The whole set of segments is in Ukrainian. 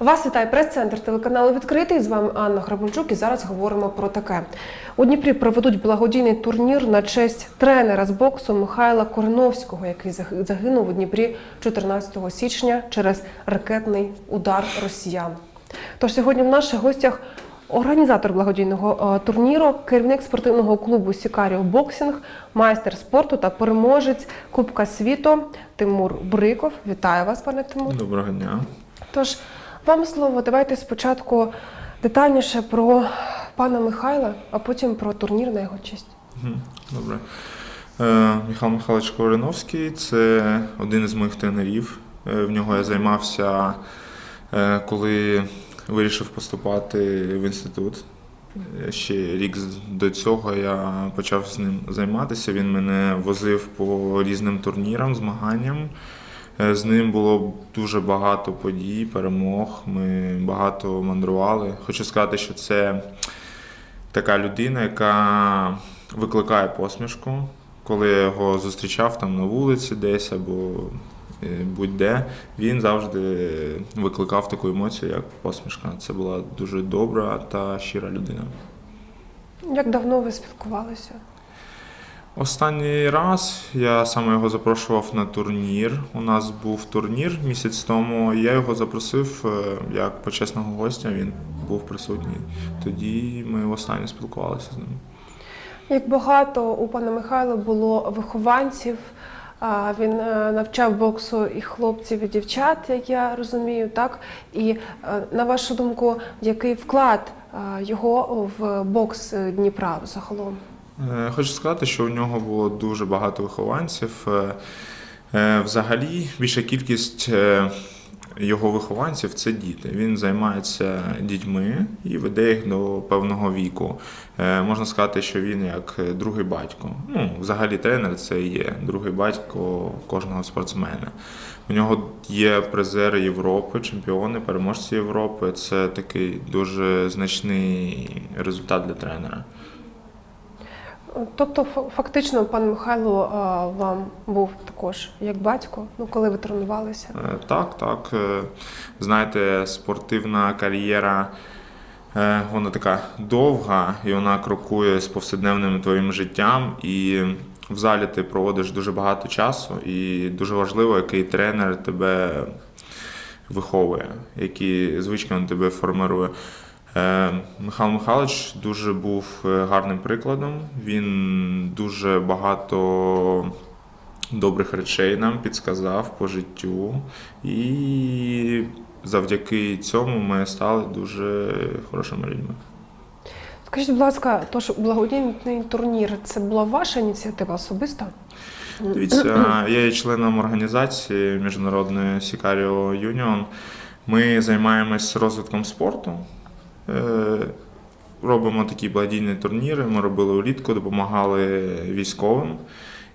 Вас вітає прес-центр телеканалу Відкритий. З вами Анна Грабунчук. І зараз говоримо про таке. У Дніпрі проведуть благодійний турнір на честь тренера з боксу Михайла Кореновського, який заг- загинув у Дніпрі 14 січня через ракетний удар росіян. Тож сьогодні в наших гостях організатор благодійного е, турніру, керівник спортивного клубу Сікаріо Боксінг, майстер спорту та переможець Кубка світу Тимур Бриков. Вітаю вас, пане Тимур. Доброго дня. Тож вам слово, давайте спочатку детальніше про пана Михайла, а потім про турнір на його честь. Добре. Е, Михайло Михайлович Ковриновський це один із моїх тренерів. Е, В нього я займався, е, коли вирішив поступати в інститут. Ще рік до цього я почав з ним займатися. Він мене возив по різним турнірам, змаганням. Е, З ним було дуже багато подій, перемог. Ми багато мандрували. Хочу сказати, що це така людина, яка викликає посмішку. Коли я його зустрічав там на вулиці десь або е, будь-де, він завжди викликав таку емоцію, як посмішка. Це була дуже добра та щира людина. Як давно ви спілкувалися? Останній раз я саме його запрошував на турнір. У нас був турнір місяць тому. Я його запросив е, як почесного гостя. Він був присутній. Тоді ми востаннє спілкувалися з ним. Як багато у пана Михайла було вихованців, він е, навчав боксу і хлопців, і дівчат, як я розумію, так? І е, на вашу думку, який вклад його в бокс Дніпра загалом? Е, Хочу сказати, що у нього було дуже багато вихованців. Е, е, Взагалі, більша кількість його вихованців це діти. Він займається дітьми і веде їх до певного віку. Можна сказати, що він як другий батько. Ну, взагалі, тренер це є другий батько кожного спортсмена. У нього є призери Європи, чемпіони, переможці Європи. Це такий дуже значний результат для тренера. Тобто, фактично, пан Михайло вам був також як батько, ну коли ви тренувалися. Е, Так, так. Е, Знаєте, спортивна кар'єра. е, Вона така довга, і вона крокує з повсякденним твоїм життям. І в залі ти проводиш дуже багато часу, і дуже важливо, який тренер тебе виховує, які звички він тебе формирує. Е, Михайло Михайлович дуже був е, гарним прикладом. Він дуже багато добрих речей нам підсказав по життю. І завдяки цьому ми стали дуже хорошими людьми. Скажіть, будь ласка, тож благодійний турнір це була ваша ініціатива особиста? Дивіться, я є членом організації міжнародної Сікаріо Юніон. Ми займаємось розвитком спорту. Е, Робимо такі благодійні турніри. Ми робили улітку, допомагали військовим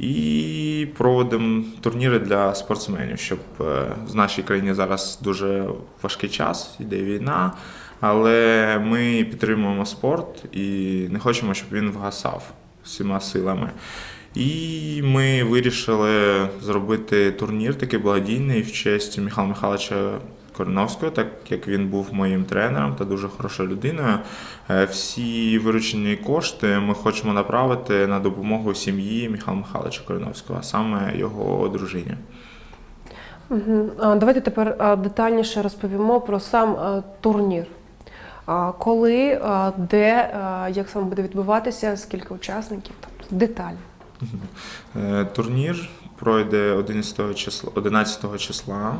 і проводимо турніри для спортсменів, щоб е, в нашій країні зараз дуже важкий час, іде війна, але ми підтримуємо спорт і не хочемо, щоб він вгасав всіма силами. І ми вирішили зробити турнір такий благодійний в честь Михайла Михайловича Кореновського, так як він був моїм тренером та дуже хорошою людиною. Е, Всі виручені кошти ми хочемо направити на допомогу сім'ї Михайла Михайловича Кореновського, а саме його дружині. Давайте тепер детальніше розповімо про сам турнір. Коли, де, як саме буде відбуватися, скільки учасників, тобто деталі. Е, Турнір пройде 11 числа, 11 числа.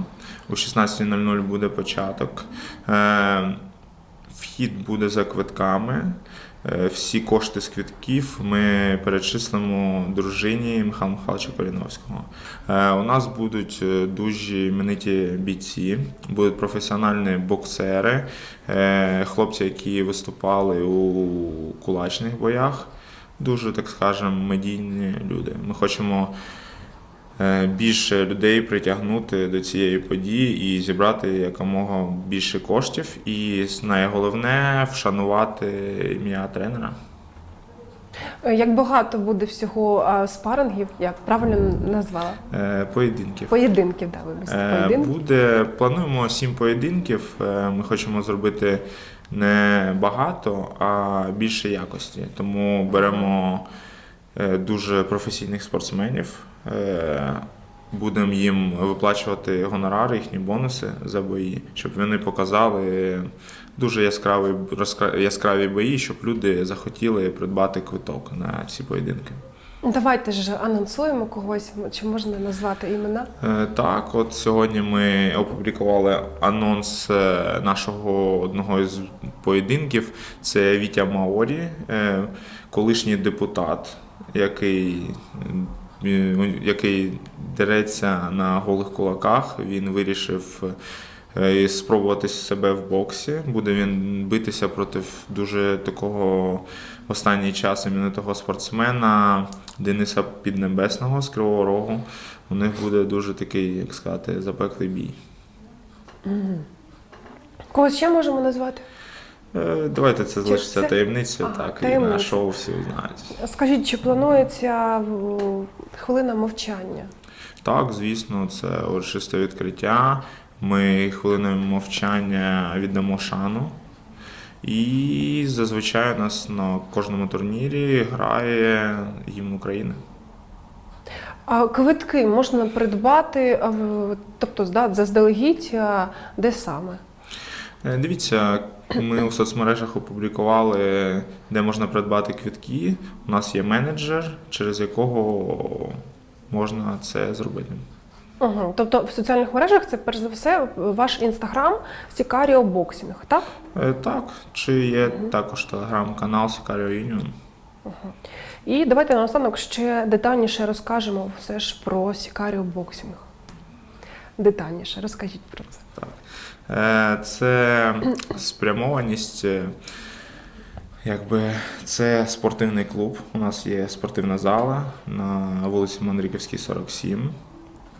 О 16.00 буде початок. Е, Вхід буде за квитками. Е, Всі кошти з квитків ми перечислимо дружині Михайла Михайловича Коріновського. Е, У нас будуть дуже імениті бійці, будуть професіональні боксери, хлопці, які виступали у кулачних боях дуже, так скажемо, медійні люди. Ми хочемо більше людей притягнути до цієї події і зібрати якомога більше коштів. І найголовне вшанувати ім'я тренера. Е, Як багато буде всього а, спарингів, як правильно назвала? Е, Поєдинків. Поєдинків, да, вибачте, Е, поєдинків. Буде плануємо сім поєдинків. Е, Ми хочемо зробити не багато, а більше якості. Тому беремо е, дуже професійних спортсменів. Е, Будемо їм виплачувати гонорари, їхні бонуси за бої, щоб вони показали дуже яскраві, яскраві бої, щоб люди захотіли придбати квиток на ці поєдинки. Давайте ж анонсуємо когось, чи можна назвати імена? Е, Так, от сьогодні ми опублікували анонс е, нашого одного із поєдинків. Це Вітя Маорі, колишній депутат, який, який дереться на голих кулаках. Він вирішив е, спробувати себе в боксі. Буде він битися проти дуже такого останній час іменитого спортсмена Дениса Піднебесного з Кривого Рогу. У них буде дуже такий, як сказати, запеклий бій. Когось ще можемо назвати? Е, Давайте це залишиться це- таємницею, Ага, так, і на шоу всі знають. Скажіть, чи планується хвилина мовчання? Так, звісно, це урочисте відкриття. Ми хвилиною мовчання віддамо шану. І зазвичай у нас на кожному турнірі грає гімн України. А квитки можна придбати, тобто да, заздалегідь, де саме? Е, Дивіться, ми у соцмережах опублікували, де можна придбати квитки. У нас є менеджер, через якого можна це зробити. Угу. Тобто в соціальних мережах це перш за все ваш інстаграм Сікаріо Боксінг, так? Е, Так, чи є також телеграм-канал Sicario Union. І давайте наостанок ще детальніше розкажемо все ж про Сікаріо Боксінг. Детальніше розкажіть про це. Е, Це спрямованість. е, Якби це спортивний клуб. У нас є спортивна зала на вулиці Мандриківській, 47.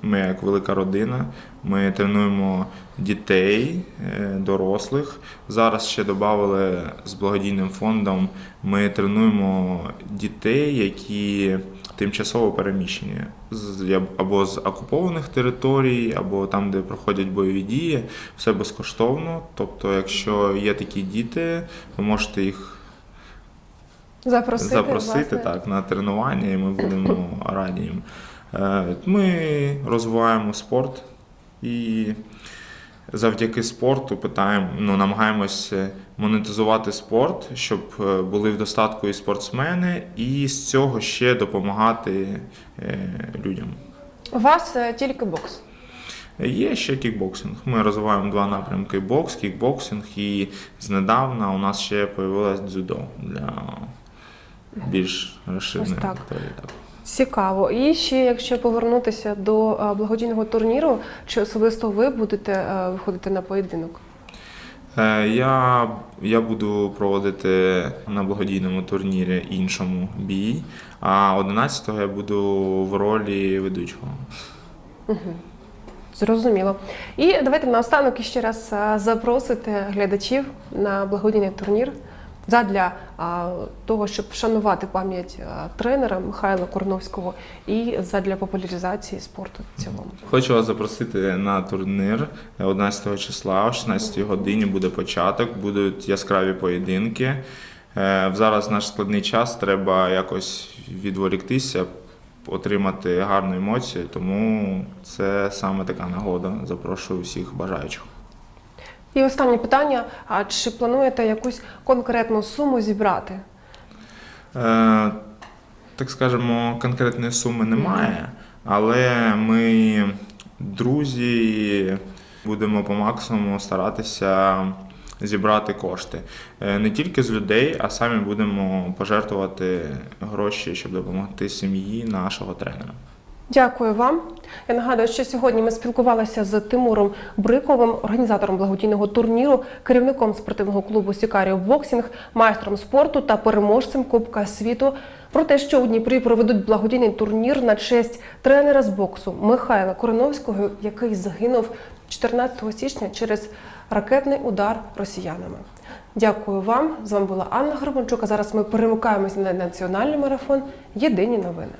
Ми як велика родина. Ми тренуємо дітей, е, дорослих. Зараз ще додали з благодійним фондом. Ми тренуємо дітей, які тимчасово переміщені з або з окупованих територій, або там, де проходять бойові дії. Все безкоштовно. Тобто, якщо є такі діти, ви можете їх Запросити, запросити так на тренування, і ми будемо раді їм. Е, Ми розвиваємо спорт і завдяки спорту питаємо, ну, намагаємось монетизувати спорт, щоб е, були в достатку і спортсмени, і з цього ще допомагати е, людям. У вас е, тільки бокс. Є ще кікбоксинг. Ми розвиваємо два напрямки: бокс, кікбоксинг, і знедавна у нас ще появилось дзюдо для більш розширеної. Так. Цікаво. І ще, якщо повернутися до е, благодійного турніру, чи особисто ви будете е, виходити на поєдинок? Е, Я, я буду проводити на благодійному турнірі іншому бій, а 11-го я буду в ролі ведучого. Зрозуміло. І давайте наостанок іще раз запросити глядачів на благодійний турнір задля того, щоб вшанувати пам'ять тренера Михайла Корновського і задля популяризації спорту в цілому. Хочу вас запросити на турнір 11 числа, о 16 годині буде початок, будуть яскраві поєдинки. Е, Зараз наш складний час, треба якось відволіктися, отримати гарну емоцію, тому це саме така нагода. Запрошую всіх бажаючих. І останнє питання: а чи плануєте якусь конкретну суму зібрати? Е, так скажемо, конкретної суми немає, але ми, друзі, будемо по максимуму старатися зібрати кошти. Е, Не тільки з людей, а самі будемо пожертвувати гроші, щоб допомогти сім'ї нашого тренера. Дякую вам. Я нагадую, що сьогодні ми спілкувалися з Тимуром Бриковим, організатором благодійного турніру, керівником спортивного клубу Сікаріо Боксінг, майстром спорту та переможцем Кубка світу. Про те, що у Дніпрі проведуть благодійний турнір на честь тренера з боксу Михайла Короновського, який загинув 14 січня через ракетний удар росіянами. Дякую вам. З вами була Анна Горбанчук. А зараз ми перемикаємося на національний марафон. Єдині новини.